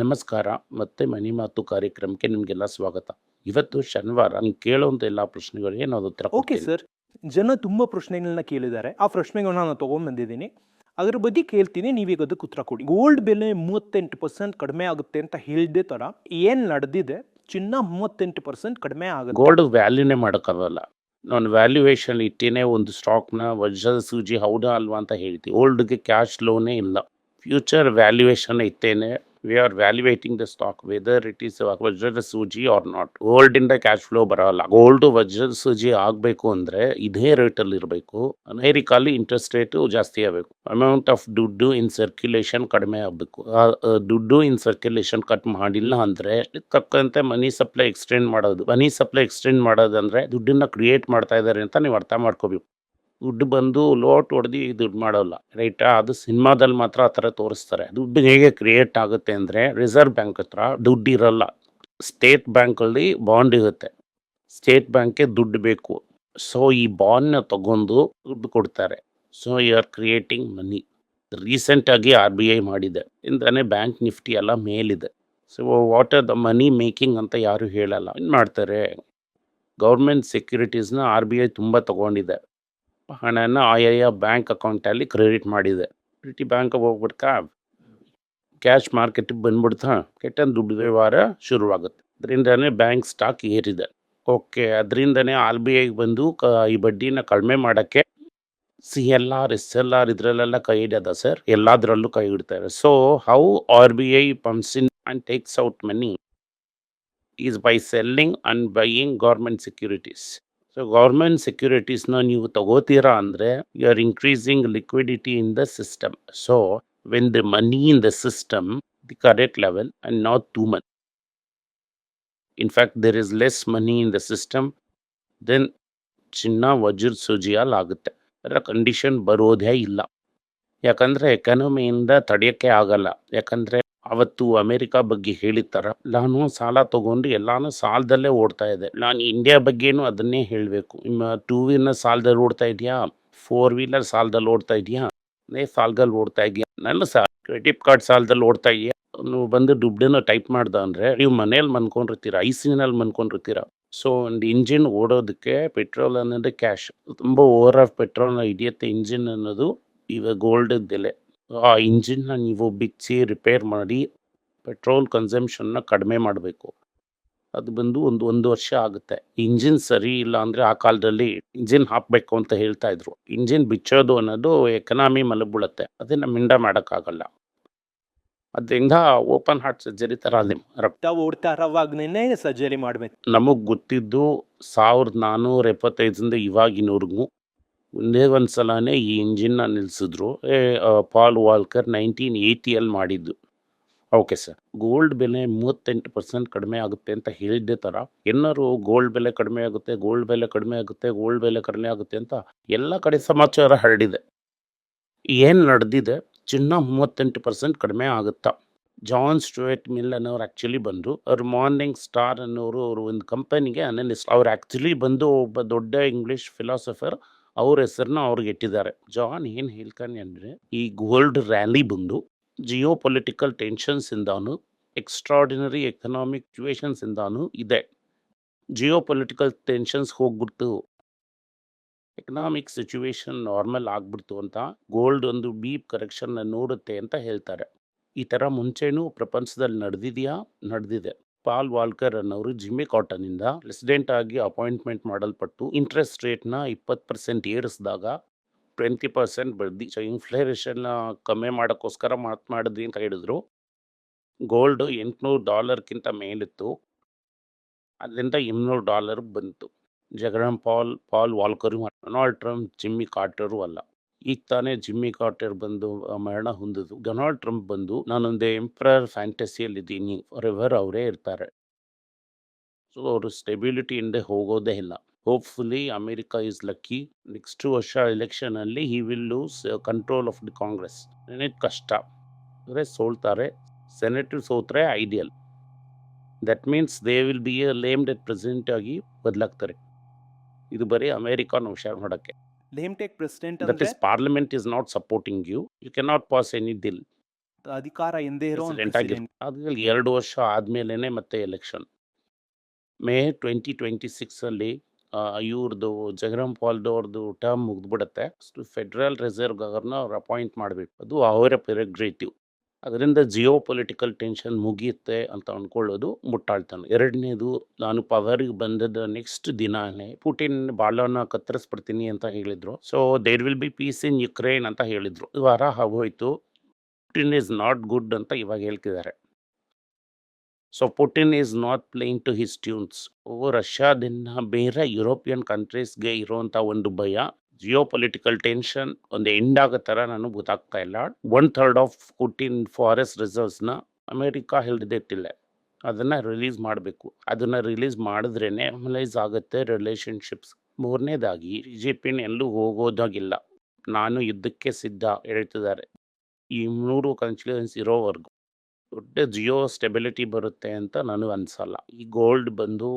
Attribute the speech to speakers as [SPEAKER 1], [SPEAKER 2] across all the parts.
[SPEAKER 1] ನಮಸ್ಕಾರ ಮತ್ತೆ ಮನಿ ಮಾತು ಕಾರ್ಯಕ್ರಮಕ್ಕೆ ನಿಮಗೆಲ್ಲ ಸ್ವಾಗತ. ಇವತ್ತು ಶನಿವಾರ ನೀವು ಕೇಳುವಂಥ ಎಲ್ಲ ಪ್ರಶ್ನೆಗಳಿಗೆ ನಾವು ಉತ್ತರ
[SPEAKER 2] ಓಕೆ ಸರ್ ಜನ ತುಂಬ ಪ್ರಶ್ನೆಗಳನ್ನ ಕೇಳಿದ್ದಾರೆ. ಆ ಪ್ರಶ್ನೆಗಳನ್ನ ನಾನು ತೊಗೊಂಡ್ಬಂದಿದ್ದೀನಿ ಅದ್ರ ಬಗ್ಗೆ ಕೇಳ್ತೀನಿ ನೀವೀಗ ಅದಕ್ಕೆ ಉತ್ತರ ಕೊಡಿ. ಗೋಲ್ಡ್ ಬೆಲೆ ಮೂವತ್ತೆಂಟು ಪರ್ಸೆಂಟ್ ಕಡಿಮೆ ಆಗುತ್ತೆ ಅಂತ ಹೇಳಿದೆ ಥರ ಏನು ನಡೆದಿದೆ? ಚಿನ್ನ ಮೂವತ್ತೆಂಟು ಪರ್ಸೆಂಟ್ ಕಡಿಮೆ ಆಗುತ್ತೆ.
[SPEAKER 1] ಗೋಲ್ಡ್ ವ್ಯಾಲ್ಯೂನೇ ಮಾಡೋಕ್ಕಾಗಲ್ಲ ನಾನು ವ್ಯಾಲ್ಯೂಯೇಷನ್ ಇಟ್ಟೇನೆ ಒಂದು ಸ್ಟಾಕ್ನ ವಜ್ರದ ಸೂಜಿ ಹೌದಾ ಅಲ್ವಾ ಅಂತ ಹೇಳ್ತೀವಿ ಓಲ್ಡ್ಗೆ ಕ್ಯಾಶ್ ಲೋನೇ ಇಲ್ಲ. ಫ್ಯೂಚರ್ ವ್ಯಾಲ್ಯೂಯೇಷನ್ ಇತ್ತೇನೆ. We are valuating the stock whether it is ವಜ್ರದ ಸೂಜಿ ಆರ್ ನಾಟ್ ಗೋಲ್ಡಿಂದ ಕ್ಯಾಶ್ ಫ್ಲೋ ಬರೋಲ್ಲ. ಗೋಲ್ಡ್ ವಜ್ರದ ಸೂಜಿ ಆಗಬೇಕು ಅಂದರೆ ಇದೇ ರೇಟಲ್ಲಿ ಇರಬೇಕು. ಅಮೇರಿಕಾಲಿ ಇಂಟ್ರೆಸ್ಟ್ ರೇಟು ಜಾಸ್ತಿ ಆಗಬೇಕು. ಅಮೌಂಟ್ ಆಫ್ ದುಡ್ಡು ಇನ್ ಸರ್ಕ್ಯುಲೇಷನ್ ಕಡಿಮೆ ಆಗಬೇಕು. ದುಡ್ಡು ಇನ್ ಸರ್ಕ್ಯುಲೇಷನ್ ಕಟ್ ಮಾಡಿಲ್ಲ ಅಂದರೆ ತಕ್ಕಂತೆ ಮನಿ ಸಪ್ಲೈ ಎಕ್ಸ್ಟೆಂಡ್ ಮಾಡೋದು. ಮನಿ ಸಪ್ಲೈ ಎಕ್ಸ್ಟೆಂಡ್ ಮಾಡೋದಂದ್ರೆ ದುಡ್ಡನ್ನ ಕ್ರಿಯೇಟ್ ಮಾಡ್ತಾ ಇದ್ದಾರೆ ಅಂತ ನೀವು ಅರ್ಥ ಮಾಡ್ಕೋಬೇಕು. ದುಡ್ಡು ಬಂದು ಲೋಟ್ ಹೊಡೆದು ದುಡ್ಡು ಮಾಡೋಲ್ಲ, ರೈಟಾ? ಅದು ಸಿನಿಮಾದಲ್ಲಿ ಮಾತ್ರ ಆ ಥರ ತೋರಿಸ್ತಾರೆ. ದುಡ್ಡು ಹೇಗೆ ಕ್ರಿಯೇಟ್ ಆಗುತ್ತೆ ಅಂದರೆ ರಿಸರ್ವ್ ಬ್ಯಾಂಕ್ ಹತ್ರ ದುಡ್ಡು ಇರಲ್ಲ. ಸ್ಟೇಟ್ ಬ್ಯಾಂಕಲ್ಲಿ ಬಾಂಡ್ ಇರುತ್ತೆ. ಸ್ಟೇಟ್ ಬ್ಯಾಂಕ್ಗೆ ದುಡ್ಡು ಬೇಕು. ಸೊ ಈ ಬಾಂಡ್ನ ತಗೊಂಡು ದುಡ್ಡು ಕೊಡ್ತಾರೆ. So you are creating money ರೀಸೆಂಟಾಗಿ ಆರ್ ಬಿ ಐ ಮಾಡಿದೆ. ಇಂದಾನೆ ಬ್ಯಾಂಕ್ ನಿಫ್ಟಿ ಎಲ್ಲ ಮೇಲಿದೆ. So what are the money making ಅಂತ ಯಾರು ಹೇಳಲ್ಲ. ಏನು ಮಾಡ್ತಾರೆ? ಗೌರ್ಮೆಂಟ್ ಸೆಕ್ಯೂರಿಟೀಸ್ನ ಆರ್ ಬಿ ಐ ತುಂಬ ತಗೊಂಡಿದೆ. ಹಣನ ಆಯಾ ಬ್ಯಾಂಕ್ ಅಕೌಂಟಲ್ಲಿ ಕ್ರೆಡಿಟ್ ಮಾಡಿದೆ. ಪ್ರತಿ ಬ್ಯಾಂಕ್ ಹೋಗ್ಬಿಡ್ತಾ ಕ್ಯಾಶ್ ಮಾರ್ಕೆಟಿಗೆ ಬಂದ್ಬಿಡ್ತಾ. ಕೆಟ್ಟ ದುಡ್ಡು ವ್ಯವಹಾರ ಶುರುವಾಗುತ್ತೆ. ಅದರಿಂದನೇ ಬ್ಯಾಂಕ್ ಸ್ಟಾಕ್ ಏರಿದೆ. ಓಕೆ, ಅದರಿಂದನೇ ಆರ್ ಬಿ ಐಗೆ ಬಂದು ಕ, ಈ ಬಡ್ಡಿನ ಕಡಿಮೆ ಮಾಡೋಕ್ಕೆ C L R, S L R ಇದರಲ್ಲೆಲ್ಲ ಕೈ ಹಿಡ್ಯದ ಸರ್? ಎಲ್ಲದರಲ್ಲೂ ಕೈ ಇಡ್ತಾರೆ so how R B I pumps in and takes out money is by selling and buying government securities so government ಸೆಕ್ಯೂರಿಟೀಸ್ನ ನೀವು ತಗೋತೀರಾ ಅಂದರೆ you are increasing liquidity in the system so when the money in the system the correct level and not too much fact there is less money in the system then ಚಿನ್ನ ವಜ್ರ ಸುಜಿಯಲ್ಲಿ ಆಗುತ್ತೆ ಅದರ condition ಬರೋದೇ ಇಲ್ಲ. ಯಾಕಂದರೆ ಎಕಾನಮಿಯಿಂದ ತಡೆಯೋಕ್ಕೆ ಆಗಲ್ಲ. ಯಾಕಂದರೆ ಅವತ್ತು ಅಮೇರಿಕಾ ಬಗ್ಗೆ ಹೇಳಿರ್ತಾರ, ನಾನು ಸಾಲ ತಗೊಂಡು ಎಲ್ಲಾನು ಸಾಲದಲ್ಲೇ ಓಡ್ತಾ ಇದೆ ನಾನು ಇಂಡಿಯಾ ಬಗ್ಗೆನೂ ಅದನ್ನೇ ಹೇಳಬೇಕು. ನಿಮ್ಮ ಟೂ ವೀಲರ್ ಸಾಲದಲ್ಲಿ ಓಡ್ತಾ ಇದೆಯಾ? ಫೋರ್ ವೀಲರ್ ಸಾಲದಲ್ಲಿ ಓಡ್ತಾ ಇದೆಯಾ? ನೇ ಸಾಲದಲ್ಲಿ ಓಡ್ತಾ ಇದೆಯಾ? ನನ್ನ ಸಾ ಕ್ರೆಡಿಟ್ ಕಾರ್ಡ್ ಸಾಲದಲ್ಲಿ ಓಡ್ತಾ ಇದೆಯಾ? ನೀವು ಬಂದು ದುಡ್ಡನ್ನು ಟೈಪ್ ಮಾಡ್ದ ಅಂದರೆ ನೀವು ಮನೇಲಿ ಮನ್ಕೊಂಡಿರ್ತೀರ? ಐಸಿನಲ್ಲಿ ಮನ್ಕೊಂಡಿರ್ತೀರ? ಸೊ ಒಂದು ಇಂಜಿನ್ ಓಡೋದಕ್ಕೆ ಪೆಟ್ರೋಲ್ ಅನ್ನೋದು ಕ್ಯಾಶ್ ತುಂಬ ಓವರ್ ಆಫ್ ಪೆಟ್ರೋಲ್ನ ಹಿಡಿಯುತ್ತೆ ಇಂಜಿನ್ ಅನ್ನೋದು. ಇವಾಗ ಗೋಲ್ಡ್ ಬೆಲೆ. ಆ ಇಂಜಿನ್ನ ನೀವು ಬಿಚ್ಚಿ ರಿಪೇರ್ ಮಾಡಿ ಪೆಟ್ರೋಲ್ ಕನ್ಸಂಪ್ಷನ್ನ ಕಡಿಮೆ ಮಾಡಬೇಕು. ಅದು ಬಂದು ಒಂದು ಒಂದು ವರ್ಷ ಆಗುತ್ತೆ. ಇಂಜಿನ್ ಸರಿ ಇಲ್ಲ ಅಂದರೆ ಆ ಕಾಲದಲ್ಲಿ ಇಂಜಿನ್ ಹಾಕಬೇಕು ಅಂತ ಹೇಳ್ತಾ ಇದ್ರು. ಇಂಜಿನ್ ಬಿಚ್ಚೋದು ಅನ್ನೋದು ಎಕನಾಮಿ ಮಲಗ್ಬಿಡುತ್ತೆ. ಅದನ್ನು ಮಿಂಡ ಮಾಡೋಕ್ಕಾಗಲ್ಲ. ಅದರಿಂದ ಓಪನ್ ಹಾರ್ಟ್ ಸರ್ಜರಿ ಥರ
[SPEAKER 2] ಸರ್ಜರಿ ಮಾಡಬೇಕು.
[SPEAKER 1] ನಮಗೆ ಗೊತ್ತಿದ್ದು ಸಾವಿರದ ನಾನ್ನೂರ ಎಪ್ಪತ್ತೈದರಿಂದ ಇವಾಗಿನವರೆಗೂ ಒಂದೇ ಒಂದು ಸಲನೇ ಈ ಇಂಜಿನ್ನ ನಿಲ್ಲಿಸಿದ್ರು ಪಾಲ್ ವಾಲ್ಕರ್ ನೈನ್ಟೀನ್ ಏಯ್ಟಿಯಲ್ಲಿ ಮಾಡಿದ್ದು. ಓಕೆ ಸರ್ ಗೋಲ್ಡ್ ಬೆಲೆ ಮೂವತ್ತೆಂಟು ಪರ್ಸೆಂಟ್ ಕಡಿಮೆ ಆಗುತ್ತೆ ಅಂತ ಹೇಳಿದ್ದೇ ಥರ ಎಲ್ಲರೂ ಗೋಲ್ಡ್ ಬೆಲೆ ಕಡಿಮೆ ಆಗುತ್ತೆ ಗೋಲ್ಡ್ ಬೆಲೆ ಕಡಿಮೆ ಆಗುತ್ತೆ ಗೋಲ್ಡ್ ಬೆಲೆ ಕಡಿಮೆ ಆಗುತ್ತೆ ಅಂತ ಎಲ್ಲ ಕಡೆ ಸಮಾಚಾರ ಹರಡಿದೆ. ಏನು ನಡೆದಿದೆ? ಚಿನ್ನ ಮೂವತ್ತೆಂಟು ಪರ್ಸೆಂಟ್ ಕಡಿಮೆ ಆಗುತ್ತಾ? ಜಾನ್ ಸ್ಟುವೆಟ್ ಮಿಲ್ ಅನ್ನೋರು ಆ್ಯಕ್ಚುಲಿ ಬಂದು, ಅವ್ರು ಮಾರ್ನಿಂಗ್ ಸ್ಟಾರ್ ಅನ್ನೋರು, ಅವರು ಒಂದು ಕಂಪನಿಗೆ ಅನಲಿಸ್ಟ್ ಅವ್ರು ಆ್ಯಕ್ಚುಲಿ ಬಂದು ಒಬ್ಬ ದೊಡ್ಡ ಇಂಗ್ಲೀಷ್ ಫಿಲಾಸಫರ್ ಅವ್ರ ಹೆಸರನ್ನ ಅವ್ರಿಗೆ ಇಟ್ಟಿದ್ದಾರೆ. ಜಾನ್ ಏನು ಹೇಳ್ತಾನೆ ಅಂದರೆ, ಈ ಗೋಲ್ಡ್ ರ್ಯಾಲಿ ಬಂದು ಜಿಯೋ ಪೊಲಿಟಿಕಲ್ ಟೆನ್ಷನ್ಸಿಂದಾನು ಎಕ್ಸ್ಟ್ರಾಡಿನರಿ ಎಕನಾಮಿಕ್ ಸಿಚುವೇಶನ್ಸಿಂದಾನು ಇದೆ. ಜಿಯೋ ಪೊಲಿಟಿಕಲ್ ಟೆನ್ಷನ್ಸ್ ಹೋಗ್ಬಿಡ್ತು. ಎಕನಾಮಿಕ್ ಸಿಚುವೇಶನ್ ನಾರ್ಮಲ್ ಆಗ್ಬಿಡ್ತು ಅಂತ ಗೋಲ್ಡ್ ಒಂದು ಬೀಪ್ ಕರೆಕ್ಷನ್ನ ನೋಡುತ್ತೆ ಅಂತ ಹೇಳ್ತಾರೆ. ಈ ಥರ ಮುಂಚೆನೂ ಪ್ರಪಂಚದಲ್ಲಿ ನಡೆದಿದೆಯಾ? ನಡೆದಿದೆ. ಪಾಲ್ ವಾಲ್ಕರ್ ಅನ್ನೋರು ಜಿಮ್ಮಿ ಇಂದ ಪ್ರೆಸಿಡೆಂಟ್ ಆಗಿ ಅಪಾಯಿಂಟ್ಮೆಂಟ್ ಮಾಡಲ್ಪಟ್ಟು ಇಂಟ್ರೆಸ್ಟ್ ರೇಟ್ನ ಇಪ್ಪತ್ತು ಪರ್ಸೆಂಟ್ ಏರಿಸಿದಾಗ ಟ್ವೆಂಟಿ ಪರ್ಸೆಂಟ್ ಬಡ್ಡಿ ಸೊ, ಇನ್ಫ್ಲೇಷನ್ನ ಕಮ್ಮಿ ಮಾಡೋಕ್ಕೋಸ್ಕರ ಮಾತು ಮಾಡಿದ್ವಿ ಅಂತ ಹೇಳಿದ್ರು. ಗೋಲ್ಡ್ ಎಂಟುನೂರು ಡಾಲರ್ಗಿಂತ ಮೇಲಿತ್ತು. ಅದರಿಂದ ಇನ್ನೂರು ಡಾಲರ್ ಬಂತು. Jerome Powell Powell Volcker Donald Trump Jimmy Carter ಅಲ್ಲ. ಈಗ ತಾನೇ ಜಿಮ್ಮಿ ಕಾರ್ಟರ್ ಬಂದು ಮರಣ ಹೊಂದಿದ್ರು ಡೊನಾಲ್ಡ್ ಟ್ರಂಪ್ ಬಂದು, ನಾನೊಂದು ಎಂಪ್ರರ್ ಫ್ಯಾಂಟಸಿಯಲ್ಲಿದ್ದೀನಿ. ಫಾರ್ ಎವರ್ ಅವರೇ ಇರ್ತಾರೆ. ಸೊ, ಅವರು ಸ್ಟೆಬಿಲಿಟಿ ಇಂದ ಹೋಗೋದೇ ಇಲ್ಲ. Hopefully America is lucky. Next ವರ್ಷ ಎಲೆಕ್ಷನಲ್ಲಿ he will lose control of the Congress. Senate ಕಷ್ಟ. ಅಂದರೆ ಸೋಲ್ತಾರೆ. Senate ಸೋತ್ರೆ ideal. That means they will be a lame duck president ಆಗಿ ಬದಲಾಗ್ತಾರೆ. ಇದು ಬರೀ ಅಮೇರಿಕಾನ ಹುಷಾರು ಮಾಡೋಕ್ಕೆ
[SPEAKER 2] ನೇಮ್ ಟೇಕ್ ಪ್ರೆಸಿಡೆಂಟ್
[SPEAKER 1] ದಟ್
[SPEAKER 2] ಅಂದ್ರೆ?
[SPEAKER 1] Is parliament is not supporting you you cannot pass any bill
[SPEAKER 2] ಅಧಿಕಾರ ಎಂದೇ ಇರೋ
[SPEAKER 1] ಪ್ರೆಸಿಡೆಂಟ್ ಆಗಿರ್ ಅದ್ರಲ್ಲಿ ಎರಡು ವರ್ಷ ಆದ್ಮೇಲೆ ಮತ್ತೆ ಎಲೆಕ್ಷನ್ ಮೇ ಟ್ವೆಂಟಿ ಟ್ವೆಂಟಿ ಸಿಕ್ಸಲ್ಲಿ ಇವ್ರದ್ದು ಜಗರಾಮ್ ಪಾಲ್ದವ್ರದ್ದು ಟರ್ಮ್ ಮುಗ್ದ್ಬಿಡುತ್ತೆ. ಫೆಡರಲ್ ರಿಸರ್ವ್ ಗವರ್ನರ್ ಅಪಾಯಿಂಟ್ ಮಾಡಬೇಕು. ಅದು ಅವರ ಪೆರಗ್ರೇಟಿವ್ ಅದರಿಂದ ಜಿಯೋ ಪೊಲಿಟಿಕಲ್ ಟೆನ್ಷನ್ ಮುಗಿಯುತ್ತೆ ಅಂತ ಅಂದ್ಕೊಳ್ಳೋದು ಮುಟ್ಟಾಳ್ತಾನೆ. ಎರಡನೇದು, ನಾನು ಪವರ್ಗೆ ಬಂದದ ನೆಕ್ಸ್ಟ್ ದಿನಾನೇ ಪುಟಿನ್ ಬಾಲನ ಕತ್ತರಿಸ್ಬಿಡ್ತೀನಿ ಅಂತ ಹೇಳಿದರು. So there will be peace in Ukraine ಅಂತ ಹೇಳಿದರು. ವಾರ ಹೋಯ್ತು ಪುಟಿನ್ ಈಸ್ ನಾಟ್ ಗುಡ್ ಅಂತ ಇವಾಗ ಹೇಳ್ತಿದ್ದಾರೆ. So Putin is not playing to his tunes ರಷ್ಯಾದಿಂದ ಬೇರೆ ಯುರೋಪಿಯನ್ ಕಂಟ್ರೀಸ್ಗೆ ಇರೋವಂಥ ಒಂದು ಭಯ. ಜಿಯೋ ಪೊಲಿಟಿಕಲ್ ಟೆನ್ಷನ್ ಒಂದು ಎಂಡ್ ಆಗೋ ಥರ ನಾನು ಗೊತ್ತಾಗ್ತಾ ಇಲ್ಲ. One third of fourteen forest ರಿಸರ್ವ್ಸ್ನ America ಹಿಡಿದಿಟ್ಟಿಲ್ಲ ಅದನ್ನು ರಿಲೀಸ್ ಮಾಡಬೇಕು. ಅದನ್ನು ರಿಲೀಸ್ ಮಾಡಿದ್ರೇ ಅಮಲೈಸ್ ಆಗುತ್ತೆ ರಿಲೇಷನ್ಶಿಪ್ಸ್ ಮೂರನೇದಾಗಿ ಪಿನ ಎಲ್ಲೂ ಹೋಗೋದಾಗಿಲ್ಲ. ನಾನು ಯುದ್ಧಕ್ಕೆ ಸಿದ್ಧ ಹೇಳ್ತಿದ್ದಾರೆ. ಈ ಮೂರು ಕಾನ್ಸ್ಟಿಟ್ಯೂನ್ಸ್ ಇರೋವರೆಗೂ. ದೊಡ್ಡ ಜಿಯೋ ಸ್ಟೆಬಿಲಿಟಿ ಬರುತ್ತೆ ಅಂತ ನನಗೆ ಅನ್ಸಲ್ಲ. ಈ ಗೋಲ್ಡ್ ಬಂದು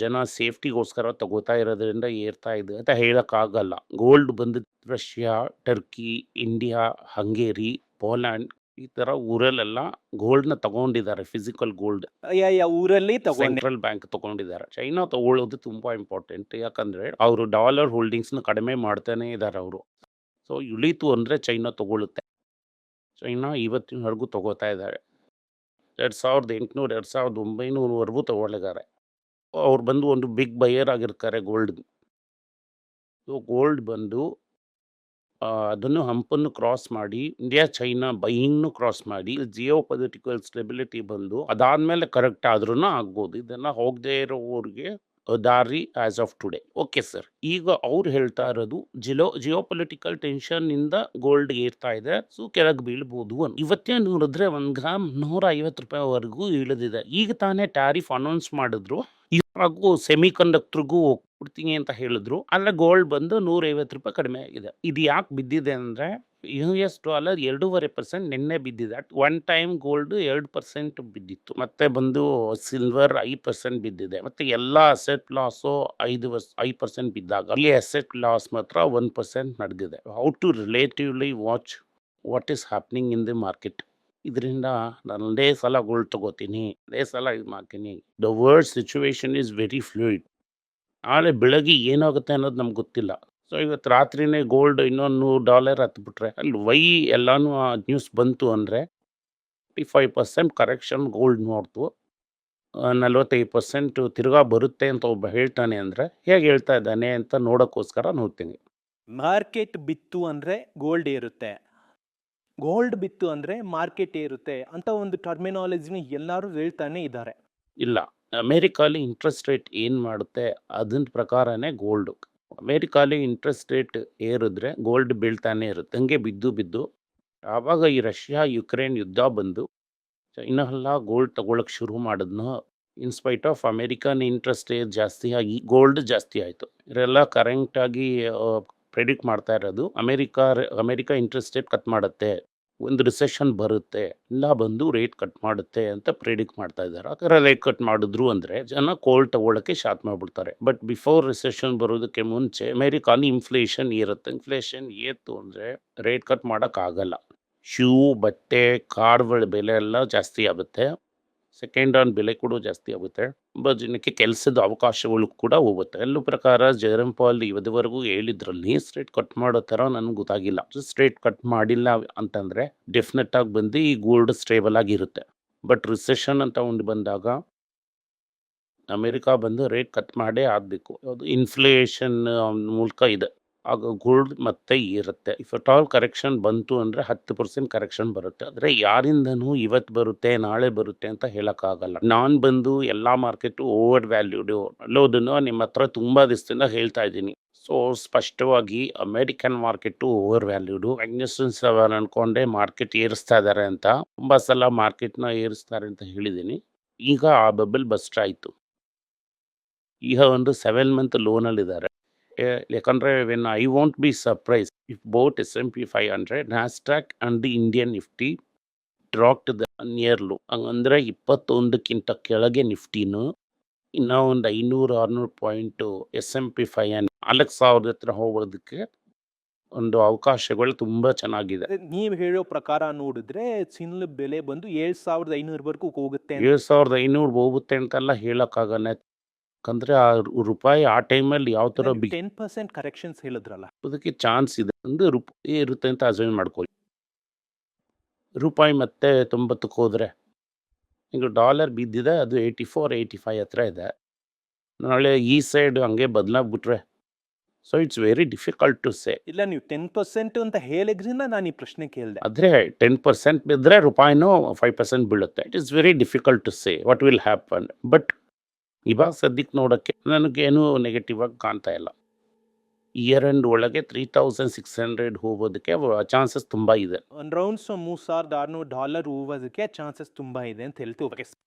[SPEAKER 1] ಜನ ಸೇಫ್ಟಿಗೋಸ್ಕರ ತಗೋತಾ ಇರೋದ್ರಿಂದ ಏರ್ತಾ ಇದೆ ಅಂತ ಹೇಳೋಕ್ಕಾಗಲ್ಲ. ಗೋಲ್ಡ್ ಬಂದು Russia Turkey India Hungary Poland ಈ ತರ ಊರಲ್ಲೆಲ್ಲ ನ ತಗೊಂಡಿದ್ದಾರೆ ಫಿಸಿಕಲ್ ಗೋಲ್ಡ್.
[SPEAKER 2] ಊರಲ್ಲಿ
[SPEAKER 1] ಸೆಂಟ್ರಲ್ ಬ್ಯಾಂಕ್ ತಗೊಂಡಿದ್ದಾರೆ. ಚೈನಾ ತಗೊಳ್ಳೋದು ತುಂಬಾ ಇಂಪಾರ್ಟೆಂಟ್. ಯಾಕಂದ್ರೆ ಅವರು ಡಾಲರ್ ಹೋಲ್ಡಿಂಗ್ಸ್ನ ಕಡಿಮೆ ಮಾಡ್ತಾನೆ ಇದ್ದಾರೆ ಅವರು. ಸೊ ಇಳಿತು ಅಂದ್ರೆ ಚೈನಾ ತಗೊಳುತ್ತೆ ಚೈನಾ ಇವತ್ತಿನವರೆಗೂ ತಗೋತಾ ಇದ್ದಾರೆ. ಎರಡು ಸಾವಿರದ ಎಂಟುನೂರು ಎರಡು ಸಾವಿರದ ಒಂಬೈನೂರವರೆಗೂ ತಗೊಳ್ಳಿದ್ದಾರೆ. ಅವ್ರು ಬಂದು ಒಂದು ಬಿಗ್ ಬಯರ್ ಆಗಿರ್ತಾರೆ ಗೋಲ್ಡ್ ಸೊ ಗೋಲ್ಡ್ ಬಂದು ಅದನ್ನು ಹಂಪನ್ನು ಕ್ರಾಸ್ ಮಾಡಿ ಇಂಡಿಯಾ ಚೈನಾ ಬೈಯಿಂಗ್ನು ಕ್ರಾಸ್ ಮಾಡಿ ಜಿಯೋ ಪೊಲಿಟಿಕಲ್ ಸ್ಟೆಬಿಲಿಟಿ ಬಂದು, ಅದಾದ್ಮೇಲೆ ಕರೆಕ್ಟ್ ಆದ್ರೂ ಆಗ್ಬೋದು. ಇದನ್ನು ಹೋಗದೇ ಇರೋರಿಗೆ ದಾರಿ as of today okay sir ಈಗ ಅವ್ರು ಹೇಳ್ತಾ ಇರೋದು, ಜಿಲೋ ಜಿಯೋ ಪೊಲಿಟಿಕಲ್ ಟೆನ್ಷನ್ ಇಂದ ಗೋಲ್ಡ್ ಏರ್ತಾ ಇದೆ ಸೊ ಕೆಳಗೆ ಬೀಳ್ಬೋದು ಅನ್ ಇವತ್ತೇ ನೋಡಿದ್ರೆ ಒಂದು ಗ್ರಾಮ್ ನೂರ ಐವತ್ತು ರೂಪಾಯಿವರೆಗೂ ಇಳಿದಿದೆ. ಈಗ ತಾನೇ ಟ್ಯಾರಿಫ್ ಅನೌನ್ಸ್ ಮಾಡಿದ್ರು ಇವಾಗೂ ಸೆಮಿ ಕಂಡಕ್ಟರ್ಗೂ ಹೋಗ್ಬಿಡ್ತೀನಿ ಅಂತ ಹೇಳಿದ್ರು. ಅಲ್ಲ ಗೋಲ್ಡ್ ಬಂದು ನೂರೈವತ್ತು ರೂಪಾಯಿ ಕಡಿಮೆ ಆಗಿದೆ. ಇದು ಯಾಕೆ ಬಿದ್ದಿದೆ ಅಂದರೆ, ಯು ಎಸ್ ಡಾಲರ್ ಎರಡೂವರೆ ಪರ್ಸೆಂಟ್ ನಿನ್ನೆ ಬಿದ್ದಿದೆ. ಒನ್ ಟೈಮ್ ಗೋಲ್ಡ್ ಎರಡು ಪರ್ಸೆಂಟ್ ಬಿದ್ದಿತ್ತು. ಮತ್ತೆ ಬಂದು ಸಿಲ್ವರ್ ಐದು ಪರ್ಸೆಂಟ್ ಬಿದ್ದಿದೆ. ಮತ್ತೆ ಎಲ್ಲ ಅಸೆಟ್ ಲಾಸು ಐದು ವರ್ಷ ಐದು ಪರ್ಸೆಂಟ್ ಬಿದ್ದಾಗ ಅಲ್ಲಿ ಅಸೆಟ್ ಲಾಸ್ ಮಾತ್ರ ಒನ್ ಪರ್ಸೆಂಟ್ ನಡೆದಿದೆ. How to relatively watch what is happening in the market. ಇದರಿಂದ ನಾನು ಒಂದೇ ಸಲ ಗೋಲ್ಡ್ ತಗೋತೀನಿ, ಒಂದೇ ಸಲ ಇದು ಮಾಡ್ತೀನಿ. The world situation is very fluid ನಾಳೆ ಬೆಳಗ್ಗೆ ಏನಾಗುತ್ತೆ ಅನ್ನೋದು ನಮ್ಗೆ ಗೊತ್ತಿಲ್ಲ. ಸೊ ಇವತ್ತು ರಾತ್ರಿನೇ ಗೋಲ್ಡ್ ಇನ್ನೊಂದು ನೂರು ಡಾಲರ್ ಹತ್ಬಿಟ್ರೆ, ಅಲ್ಲಿ ವೈ ಎಲ್ಲಾನು ಆ ನ್ಯೂಸ್ ಬಂತು ಅಂದರೆ fifty five percent correction gold ನೋಡ್ತು ನಲ್ವತ್ತೈದು ಪರ್ಸೆಂಟ್ ತಿರ್ಗಾ ಬರುತ್ತೆ ಅಂತ ಒಬ್ಬ ಹೇಳ್ತಾನೆ ಅಂದರೆ, ಹೇಗೆ ಹೇಳ್ತಾ ಇದ್ದಾನೆ ಅಂತ ನೋಡೋಕ್ಕೋಸ್ಕರ ನೋಡ್ತೀನಿ.
[SPEAKER 2] ಮಾರ್ಕೆಟ್ ಬಿತ್ತು ಅಂದರೆ ಗೋಲ್ಡ್ ಏರುತ್ತೆ. ಗೋಲ್ಡ್ ಬಿತ್ತು ಅಂದ್ರೆ ಮಾರ್ಕೆಟ್ ಏರುತ್ತೆ ಅಂತ ಒಂದು ಟರ್ಮಿನಾಲಜಿನ ಎಲ್ಲರೂ ಹೇಳ್ತಾನೆ ಇದ್ದಾರೆ.
[SPEAKER 1] ಇಲ್ಲ, ಅಮೇರಿಕಾಲಿ ಇಂಟ್ರೆಸ್ಟ್ ರೇಟ್ ಏನು ಮಾಡುತ್ತೆ ಅದನ್ನ ಪ್ರಕಾರನೇ ಗೋಲ್ಡ್ ಅಮೇರಿಕಾಲಿ ಇಂಟ್ರೆಸ್ಟ್ ರೇಟ್ ಏರಿದ್ರೆ ಗೋಲ್ಡ್ ಬೀಳ್ತಾನೆ ಇರುತ್ತೆ, ಹಂಗೆ ಬಿದ್ದು ಬಿದ್ದು. ಆವಾಗ ಈ ರಷ್ಯಾ, ಯುಕ್ರೇನ್ ಯುದ್ಧ ಬಂದು ಚೈನಾ ಎಲ್ಲ ಗೋಲ್ಡ್ ತಗೊಳಕ್ ಶುರು ಮಾಡಿದ್ನೋ in spite of American interest rate ಜಾಸ್ತಿ ಆಗಿ ಗೋಲ್ಡ್ ಜಾಸ್ತಿ ಆಯಿತು. ಇವರೆಲ್ಲ ಕರೆಂಟಾಗಿ ಪ್ರೆಡಿಕ್ಟ್ ಮಾಡ್ತಾ ಇರೋದು, America America interest rate cut ಮಾಡುತ್ತೆ, ಒಂದು ರಿಸೆಷನ್ ಬರುತ್ತೆ ಎಲ್ಲ ಬಂದು ರೇಟ್ ಕಟ್ ಮಾಡುತ್ತೆ ಅಂತ ಪ್ರಿಡಿಕ್ಟ್ ಮಾಡ್ತಾ ಇದ್ದಾರೆ. ಆ ಥರ ರೇಟ್ ಕಟ್ ಮಾಡಿದ್ರು ಅಂದರೆ ಜನ ಕೋಲ್ಡ್ ತಗೊಳ್ಳೋಕ್ಕೆ ಶಾರ್ಟ್ ಮಾಡಿಬಿಡ್ತಾರೆ. ಬಟ್ ಬಿಫೋರ್ ರಿಸೆಷನ್ ಬರೋದಕ್ಕೆ ಮುಂಚೆ ಅಮೇರಿಕಾಲಿ ಇನ್ಫ್ಲೇಷನ್ ಇರುತ್ತೆ. ಇನ್ಫ್ಲೇಷನ್ ಏತು ಅಂದರೆ ರೇಟ್ ಕಟ್ ಮಾಡೋಕ್ಕಾಗಲ್ಲ. ಶೂ, ಬಟ್ಟೆ, ಕಾರ್ಗಳ ಬೆಲೆ ಎಲ್ಲ ಜಾಸ್ತಿ ಆಗುತ್ತೆ. ಸೆಕೆಂಡ್ ಆನ್ ಬೆಲೆ ಕೂಡ ಜಾಸ್ತಿ ಆಗುತ್ತೆ. ತುಂಬ ಜನಕ್ಕೆ ಕೆಲಸದ ಅವಕಾಶಗಳು ಕೂಡ ಹೋಗುತ್ತೆ. ಎಲ್ಲೂ ಪ್ರಕಾರ ಜಯರಾಮ್ ಪಾಲ್ ಇವತ್ತವರೆಗೂ ಹೇಳಿದ್ರಲ್ಲಿ ಸ್ಟ್ರೇಟ್ ಕಟ್ ಮಾಡೋ ಥರ ನನಗೆ ಗೊತ್ತಾಗಿಲ್ಲ. ಸ್ಟ್ರೇಟ್ ಕಟ್ ಮಾಡಿಲ್ಲ ಅಂತಂದರೆ ಡೆಫಿನೆಟ್ ಆಗಿ ಬಂದು ಈ ಗೋಲ್ಡ್ ಸ್ಟೇಬಲ್ ಆಗಿರುತ್ತೆ ಬಟ್ ರಿಸೆಷನ್ ಅಂತ ಒಂದು ಬಂದಾಗ ಅಮೇರಿಕಾ ಬಂದು ರೇಟ್ ಕಟ್ ಮಾಡೇ ಆಗಬೇಕು. ಅದು ಇನ್ಫ್ಲೇಷನ್ ಮೂಲಕ ಇದೆ. ಆಗ ಗೋಲ್ಡ್ ಮತ್ತೆ ಇರುತ್ತೆ. ಇಫ್ ಅಟ್ ಆಲ್ ಕರೆಕ್ಷನ್ ಬಂತು ಅಂದರೆ ಹತ್ತು ಪರ್ಸೆಂಟ್ ಕರೆಕ್ಷನ್ ಬರುತ್ತೆ. ಆದರೆ ಯಾರಿಂದನೂ ಇವತ್ತು ಬರುತ್ತೆ, ನಾಳೆ ಬರುತ್ತೆ ಅಂತ ಹೇಳೋಕ್ಕಾಗಲ್ಲ. ನಾನು ಬಂದು ಎಲ್ಲ ಮಾರ್ಕೆಟು ಓವರ್ ವ್ಯಾಲ್ಯೂಡು ಅಲ್ಲೋದನ್ನು ನಿಮ್ಮ ಹತ್ರ ತುಂಬ ದಿವಸದಿಂದ ಹೇಳ್ತಾ ಇದ್ದೀನಿ. ಸೊ ಸ್ಪಷ್ಟವಾಗಿ ಅಮೇರಿಕನ್ ಮಾರ್ಕೆಟು ಓವರ್ ವ್ಯಾಲ್ಯೂಡು ಮ್ಯಾಗ್ನಿಸ್ಟನ್ಸ್ ಅವರ್ ಅನ್ಕೊಂಡೆ ಮಾರ್ಕೆಟ್ ಏರಿಸ್ತಾ ಇದ್ದಾರೆ ಅಂತ, ತುಂಬ ಸಲ ಮಾರ್ಕೆಟ್ನ ಏರಿಸ್ತಾರೆ ಅಂತ ಹೇಳಿದ್ದೀನಿ. ಈಗ ಆ ಬಬಲ್ ಬಸ್ಟ್ ಆಯಿತು. ಈಗ ಒಂದು ಸೆವೆನ್ ಮಂತ್ ಲೋನಲ್ಲಿದ್ದಾರೆ ಯಾಕಂದರೆ when I want be surprise if both S M P five hundred Nasdaq and the Indian Nifty dropped the nearly ಹಂಗಂದ್ರೆ ಇಪ್ಪತ್ತೊಂದಕ್ಕಿಂತ ಕೆಳಗೆ ನಿಫ್ಟಿನು ಇನ್ನೂ ಒಂದು ಐನೂರು ಆರುನೂರು point S M P five ನಾಲ್ಕು ಸಾವಿರದ ಹತ್ರ ಹೋಗೋದಕ್ಕೆ ಒಂದು ಅವಕಾಶಗಳು ತುಂಬ ಚೆನ್ನಾಗಿದೆ.
[SPEAKER 2] ನೀವು ಹೇಳೋ ಪ್ರಕಾರ ನೋಡಿದ್ರೆ ಚಿನ್ನದ ಬೆಲೆ ಬಂದು ಏಳು ಸಾವಿರದ ಐನೂರವರೆಗೂ ಹೋಗುತ್ತೆ
[SPEAKER 1] ಏಳು ಸಾವಿರದ ಐನೂರು ಹೋಗುತ್ತೆ ಅಂತೆಲ್ಲ ಹೇಳೋಕ್ಕಾಗಲ್ಲ. ಯಾಕಂದರೆ ಆ ರೂಪಾಯಿ ಆ ಟೈಮಲ್ಲಿ ಯಾವ ಥರ
[SPEAKER 2] ಟೆನ್ ಪರ್ಸೆಂಟ್ ಕರೆಕ್ಷನ್ಸ್ ಹೇಳಿದ್ರಲ್ಲ.
[SPEAKER 1] ಅದಕ್ಕೆ ಚಾನ್ಸ್ ಇದೆ ಒಂದು ರೂಪಾಯಿ ಇರುತ್ತೆ ಅಂತ ಅಸೈನ್ ಮಾಡ್ಕೊಳ್ಳಿ. ರೂಪಾಯಿ ಮತ್ತೆ ತೊಂಬತ್ತಕ್ಕೆ ಹೋದರೆ ಈಗ ಡಾಲರ್ ಬಿದ್ದಿದೆ ಅದು ಏಯ್ಟಿ ಫೋರ್ ಏಯ್ಟಿ ಫೈವ್ ಹತ್ರ ಇದೆ. ನಾಳೆ ಈ ಸೈಡ್ ಹಂಗೆ ಬದಲಾಗ್ಬಿಟ್ರೆ so it's very difficult to say
[SPEAKER 2] ಇಲ್ಲ ನೀವು ಟೆನ್ ಪರ್ಸೆಂಟ್ ಅಂತ ಹೇಳಿದ್ರಿಂದ ನಾನು ಈ ಪ್ರಶ್ನೆ ಕೇಳಿದೆ.
[SPEAKER 1] ಆದರೆ ಟೆನ್ ಪರ್ಸೆಂಟ್ ಬಿದ್ದರೆ ರೂಪಾಯಿನೂ ಫೈವ್ ಪರ್ಸೆಂಟ್ ಬೀಳುತ್ತೆ. It is very difficult to say what will happen but ಇವಾಗ ಸದ್ಯಕ್ಕೆ ನೋಡೋಕ್ಕೆ ನನಗೇನು ನೆಗೆಟಿವ್ ಆಗಿ ಕಾಣ್ತಾ ಇಲ್ಲ. ಇಯರ್ ಎಂಡ್ ಒಳಗೆ ತ್ರೀ ತೌಸಂಡ್ ಸಿಕ್ಸ್ ಹಂಡ್ರೆಡ್ ಹೋಗೋದಕ್ಕೆ ಚಾನ್ಸಸ್ ತುಂಬ ಇದೆ.
[SPEAKER 2] ಒಂದು ರೌಂಡ್ಸ್ ಮೂರು ಸಾವಿರದ ಆರುನೂರು ಡಾಲರ್ ಹೋಗೋದಕ್ಕೆ ಚಾನ್ಸಸ್ ತುಂಬ ಇದೆ ಅಂತ ಹೇಳ್ತೀವಿ.